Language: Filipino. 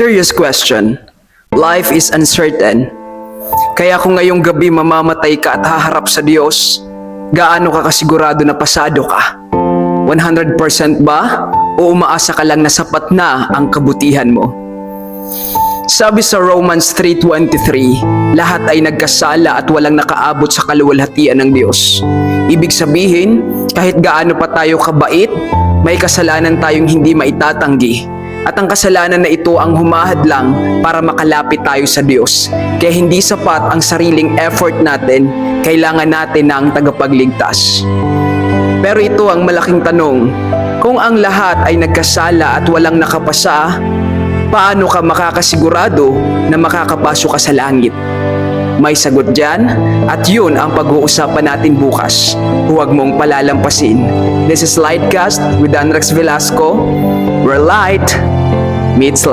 Serious question. Life is uncertain. Kaya kung ngayong gabi mamamatay ka at haharap sa Diyos, gaano ka kasigurado na pasado ka? 100% ba? O umaasa ka lang na sapat na ang kabutihan mo? Sabi sa Romans 3.23, lahat ay nagkasala at walang nakaabot sa kaluwalhatian ng Diyos. Ibig sabihin, kahit gaano pa tayo kabait, may kasalanan tayong hindi maitatanggi. At ang kasalanan na ito ang humahad lang para makalapit tayo sa Diyos. Kaya hindi sapat ang sariling effort natin, kailangan natin ng tagapagligtas. Pero ito ang malaking tanong, kung ang lahat ay nagkasala at walang nakapasa, paano ka makakasigurado na makakapasok ka sa langit? May sagot dyan at yun ang pag-uusapan natin bukas. Huwag mong palalampasin. This is Lightcast with Andrex Velasco, where light meets light.